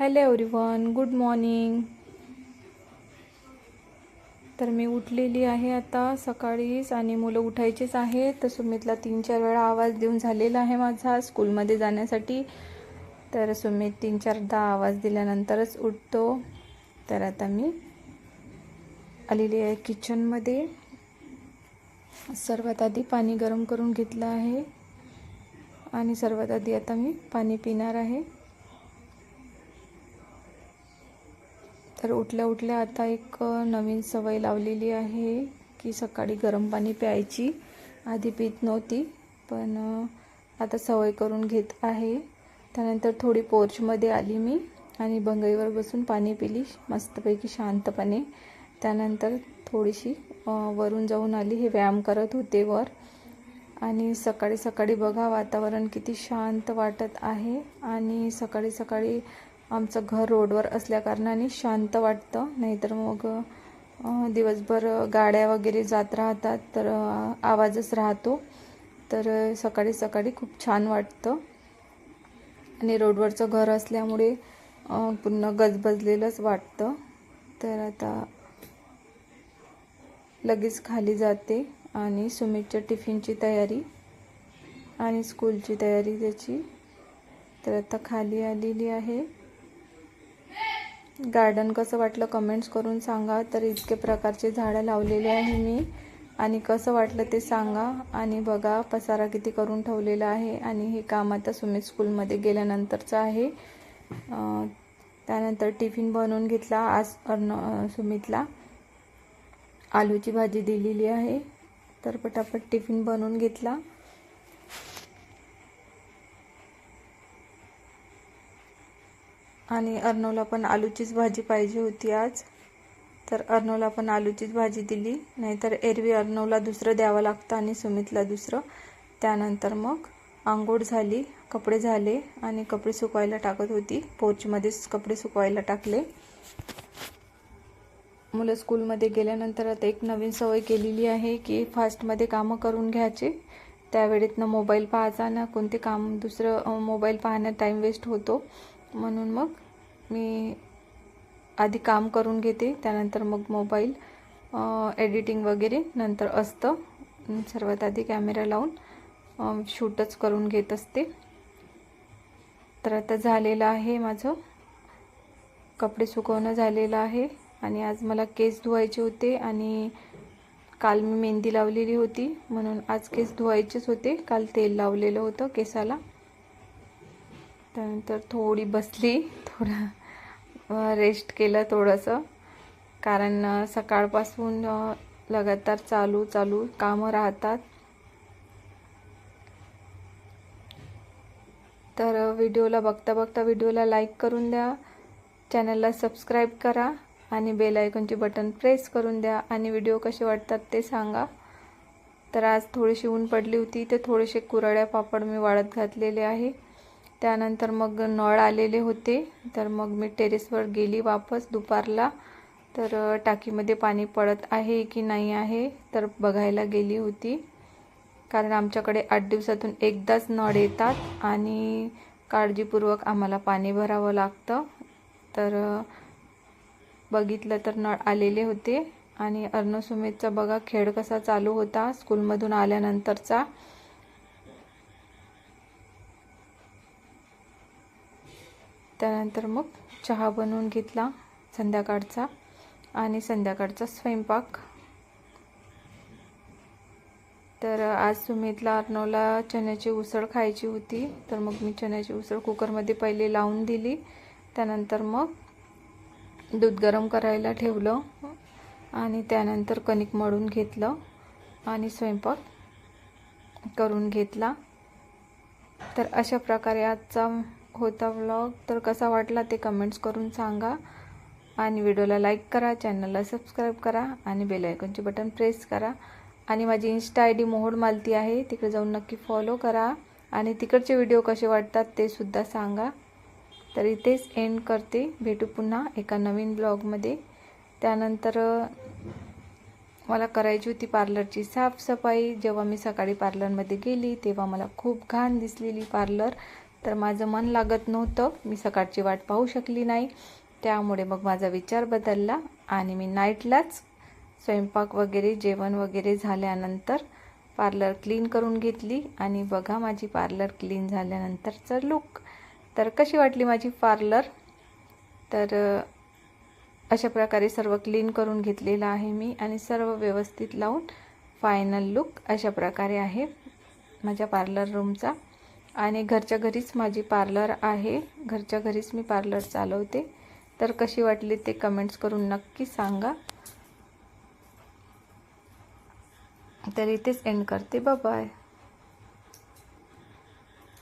Hello everyone good morning तर मी उठलेली आहे आता सकाळीच आणि मुलं उठायचीच आहे तर सुमितला तीन चार वेळा आवाज देऊन झालेला आहे माझा स्कूलमध्ये जाण्यासाठी. तर सुमित तीन चारदा आवाज दिल्यानंतरच उठतो. तर आता मी आलेली आहे किचनमध्ये. सर्वात आधी पाणी गरम करून घेतलं आहे. आणि सर्वात आधी आता मी पाणी पिणार आहे. तर उठल्या उठल्या आता एक नवीन सवय लावलेली आहे की सकाळी गरम पाणी प्यायची. आधी पित नव्हती पण आता सवय करून घेत आहे. त्यानंतर थोडी पोर्चमध्ये आली मी आणि बंगईवर बसून पाणी पिली मस्तपैकी शांतपणे. त्यानंतर थोडीशी वरून जाऊन आली हे व्यायाम करत होते वर. आणि सकाळी सकाळी बघा वातावरण किती शांत वाटत आहे. आणि सकाळी सकाळी आमचं घर रोडवर असल्याकारणाने शांत वाटतं. नाहीतर मग दिवसभर गाड्या वगैरे जात राहतात तर आवाजच राहतो. तर सकाळी सकाळी खूप छान वाटतं. आणि रोडवरचं घर असल्यामुळे पूर्ण गजबजलेलंच वाटतं. तर आता लगेच खाली जाते आणि सुमितच्या टिफिनची तयारी आणि स्कूलची तयारी त्याची. तर आता खाली आलेली आहे. गार्डन कसं वाटलं कमेंट्स करून सांगा. तर इतके प्रकारचे झाडं लावलेले आहे मी. आणि कसं वाटलं ते सांगा. आणि बघा पसारा किती करून ठेवलेला आहे. आणि हे काम आता सुमित स्कूलमध्ये गेल्यानंतरचं आहे. त्यानंतर टिफिन बनवून घेतला आज अर्ण सुमितला. आलूची भाजी दिलेली आहे. तर पटापट टिफिन बनवून घेतला. आणि अर्नोला पण आलूचीच भाजी पाहिजे होती आज. तर अर्नोला पण आलूचीच भाजी दिली. नाहीतर एरवी अर्नोला दुसरं द्यावं लागतं आणि सुमितला दुसरं. त्यानंतर मग आंघोळ झाली कपडे झाले आणि कपडे सुकवायला टाकत होती. पोर्चमध्येच कपडे सुकवायला टाकले. मुलं स्कूलमध्ये गेल्यानंतर आता एक नवीन सवय केलेली आहे की फास्टमध्ये कामं करून घ्यायचे. त्यावेळेत ना मोबाईल पाहायचा ना. कोणते काम दुसरं मोबाईल पाहण्यात टाईम वेस्ट होतो. म्हणून मग मी आधी काम करून घेते त्यानंतर मग मोबाईल एडिटिंग वगैरे नंतर असतं. सर्वात आधी कॅमेरा लावून शूटच करून घेत असते. तर आता झालेलं आहे माझं. कपडे सुकवणं झालेलं आहे आणि आज मला केस धुवायचे होते आणि काल मी मेहंदी लावलेली होती म्हणून आज केस धुवायचेच होते. काल तेल लावलेलं होतं केसाला. त्यानंतर थोडी बसली थोडं रेस्ट केलं थोडंसं. कारण सकाळपासून लगातार चालू चालू कामं राहतात. तर व्हिडिओला बघता बघता व्हिडिओला लाईक करून द्या. चॅनलला सबस्क्राईब करा आणि बेल आयकॉनचे बटन प्रेस करून द्या. आणि व्हिडिओ कसे वाटतात ते सांगा. तर आज थोडीशी ऊन पडली होती ते थोडेसे कुरड्या पापड मी वाळत घातलेले आहे. त्यानंतर मग नळ आलेले होते. तर मग मी टेरेसवर गेली वापस दुपारला. तर टाकीमध्ये पाणी पडत आहे की नाही आहे तर बघायला गेली होती. कारण आमच्याकडे आठ दिवसातून एकदाच नळ येतात आणि काळजीपूर्वक आम्हाला पाणी भरावं लागतं. तर बघितलं तर नळ आलेले होते. आणि अर्णसुमेधचा बघा खेळ कसा चालू होता स्कूलमधून आल्यानंतरचा. त्यानंतर मग चहा बनवून घेतला संध्याकाळचा आणि संध्याकाळचा स्वयंपाक. तर आज सुमितला अर्णवला चण्याची उसळ खायची होती. तर मग मी चण्याची उसळ कुकरमध्ये पहिले लावून दिली. त्यानंतर मग दूध गरम करायला ठेवलं आणि त्यानंतर कणिक मळून घेतलं आणि स्वयंपाक करून घेतला. तर अशा प्रकारे आजचा होता व्लॉग तर कसा वाटला ते कमेंट्स करून सांगा. आणि व्हिडिओला लाईक करा चॅनलला सबस्क्राईब करा आणि बेलायकॉनचे बटन प्रेस करा. आणि माझी insta I D Mohod Malati आहे तिकडे जाऊन नक्की फॉलो करा. आणि तिकडचे व्हिडिओ कसे वाटतात ते सुद्धा सांगा. तर इथेच एंड करते. भेटू पुन्हा एका नवीन ब्लॉगमध्ये त्यानंतर मला करायची होती पार्लरची साफसफाई. जेव्हा मी सकाळी पार्लरमध्ये गेली तेव्हा मला खूप घाण दिसलेली पार्लर तर माझं मन लागत नव्हतं. मी सकाळची वाट पाहू शकली नाही. त्यामुळे मग माझा विचार बदलला आणि मी नाईटलाच स्वयंपाक वगैरे जेवण वगैरे झाल्यानंतर पार्लर क्लीन करून घेतली. आणि बघा माझी पार्लर क्लीन झाल्यानंतरचं लुक. तर कशी वाटली माझी पार्लर? तर अशा प्रकारे सर्व क्लीन करून घेतलेलं आहे मी आणि सर्व व्यवस्थित लावून फायनल लुक अशा प्रकारे आहे माझ्या पार्लर रूमचा. आणि घरच्या घरीच माझी पार्लर आहे. घरच्या घरीच मी पार्लर चालवते. तर कशी वाटली ते कमेंट्स करून नक्की सांगा. तर इथेच एंड करते. बाय